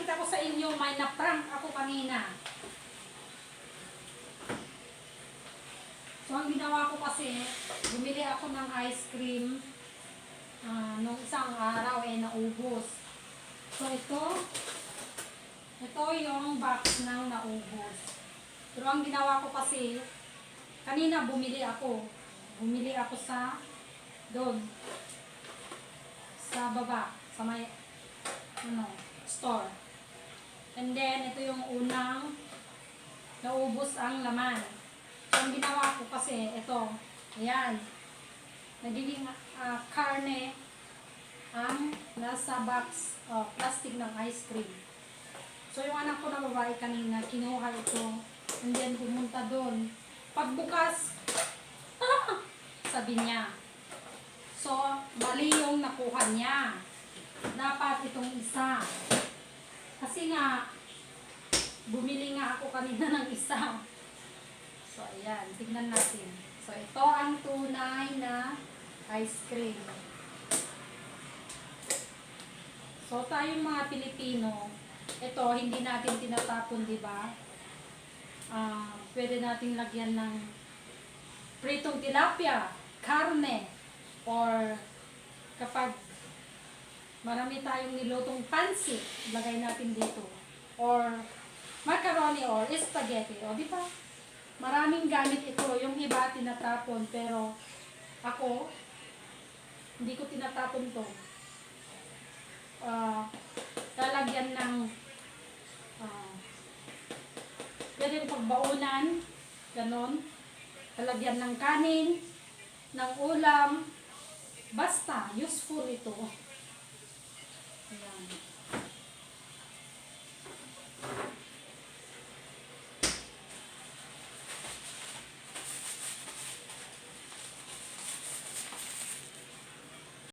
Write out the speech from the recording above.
ipapakita ko sa inyo, may na-prank ako kanina. So, ang ginawa ko kasi, bumili ako ng ice cream ah, nung isang araw eh naubos. So, ito, ito yung box ng naubos. Pero ang ginawa ko kasi, kanina bumili ako. Bumili ako sa doon. Sa baba. Sa may ano, store. And then, ito yung unang naubos ang laman. So, ang ginawa ko kasi, ito, ayan, nagiging ah, karne ang nasa box, oh, plastic ng ice cream. So, yung anak ko na babae kanina, kinuha ito, and then pumunta doon. Pagbukas, sabi niya. So, mali yung nakuha niya. Dapat itong isa. Bumili nga ako kanina ng isa. So, ayan. Tignan natin. So, ito ang tunay na ice cream. So, tayong mga Pilipino, ito, hindi natin tinatapon, di ba? Ah, pwede nating lagyan ng pritong tilapia, karne, or kapag marami tayong nilutong pansit, lagay natin dito. Or macaroni or spaghetti. O, di ba? Maraming gamit ito. Yung iba tinatapon, pero ako, hindi ko tinatapon to. Ah, lalagyan ng ah, pwede pagbaunan, ganon. Lalagyan ng kanin, ng ulam, basta useful ito. Ayan.